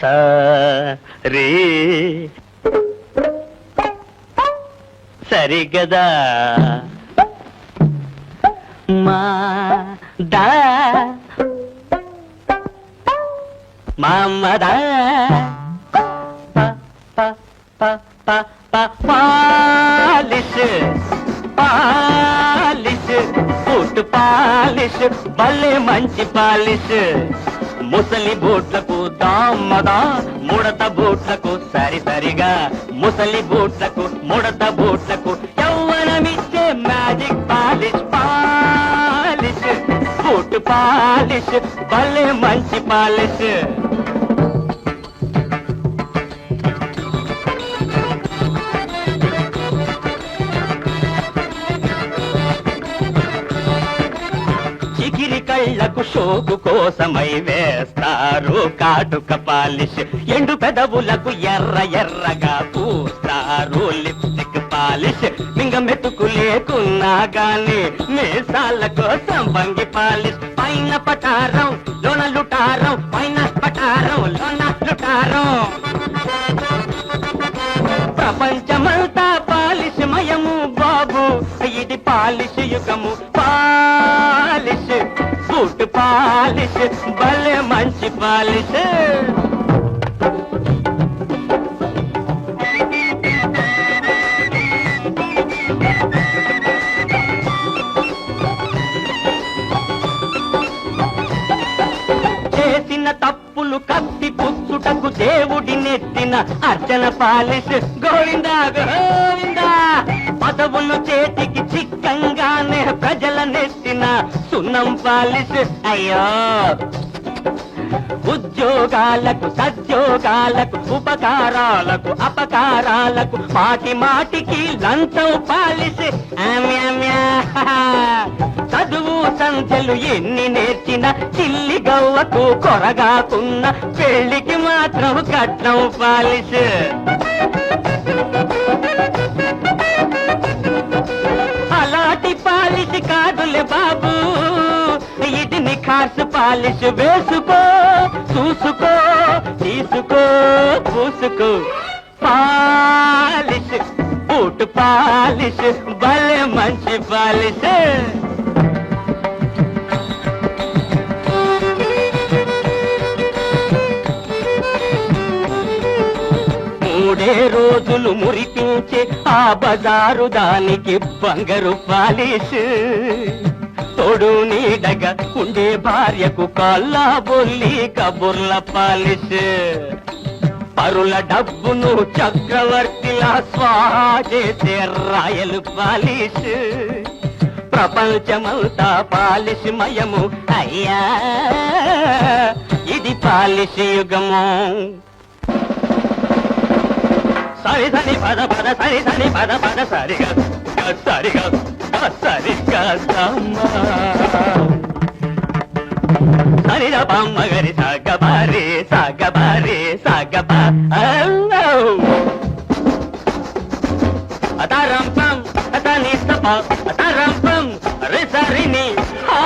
సరి సరిగదా. మా దా మామ దా. ప ప ప ప పాలిష్ పాలిష్ బూట్ పాలిష్ భలే మంచి పాలిష్. ముసలి బూట్లకు దామదా ముడత బూట్లకు సరి సరిగా. ముసలి బూట్లకు ముడత బూట్లకు యవ్వనమిచ్చే magic polish polish. Boot polish భలే మంచి పాలిష్. కళ్ళకు షోకు కోసమై వేస్తారు కాటుక పాలిష్. ఎండు పెదవులకు ఎర్ర ఎర్రగా పూస్తారు లిప్స్టిక్ పాలిష్. మింగ మెతుకు లేకున్నా గాని మీసాల కోసం బంగి పాలిష్. పైన పటారం లోన లుటారం పైన పటారం లోన లుటారం. ప్రపంచమంతా పాలిష్ మయము బాబు. ఇది పాలిష్ యుగము పా బూట్ పాలిష్ భలే మంచి పాలిష్. చేసిన తప్పులు కత్తి పుచ్చుటకు దేవుడి నెత్తిన అర్చన పాలిష్. గోవిందా సున్నం పాలిస్ అయ్యో! ఉద్యోగాలకు సద్యోగాలకు ఉపకారాలకు అపకారాలకు మాటి మాటికి లంచం పాలిసి చదువు సంఖ్యలు ఎన్ని నేర్చిన చిల్లి గవ్వకు కొరగాకున్న పెళ్ళికి మాత్రం కట్నం పాలిస్ అలాంటి పాలిష్ కాదులే బాబు. ఇది పాలిష్ వేసుకో చూసుకో తీసుకో పూసుకో పాలిష్ బూట్ పాలిష్ భలే మంచి పాలిష్. మూడే రోజులు మురిపించే ఆ బజారు దానికి బంగారు పాలిష్. తోడు నీడగా ఉండే భార్యకు కాల్లా బొల్లి కబుర్ల పాలిష్. పరుల డబ్బును చక్రవర్తిలా స్వాహా చేసే రాయలు పాలిష్. ప్రపంచమంతా పాలిష్ మయము అయ్యా. ఇది పాలిష్ యుగము. సరి సరి పద పద సరి సరి పద పద సరిగా సరిగా. గ సరిగా సమ్మ సరిద గరి సగ బారి సగ బారి అతని సప అతారం పం సరిని హా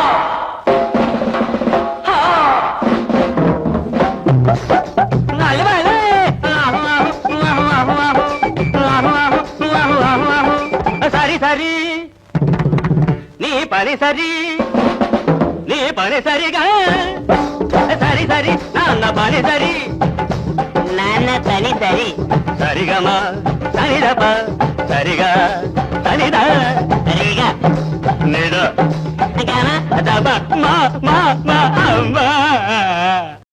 సరి సరి పని సరి నీ పని సరిగా సరి సరి నాన్న పని సరి నాన్న పని సరి సరిగమా సరిదప సరిగా సరిద. సరిగా. నిడ. దబ మా మా మా అమ్మా.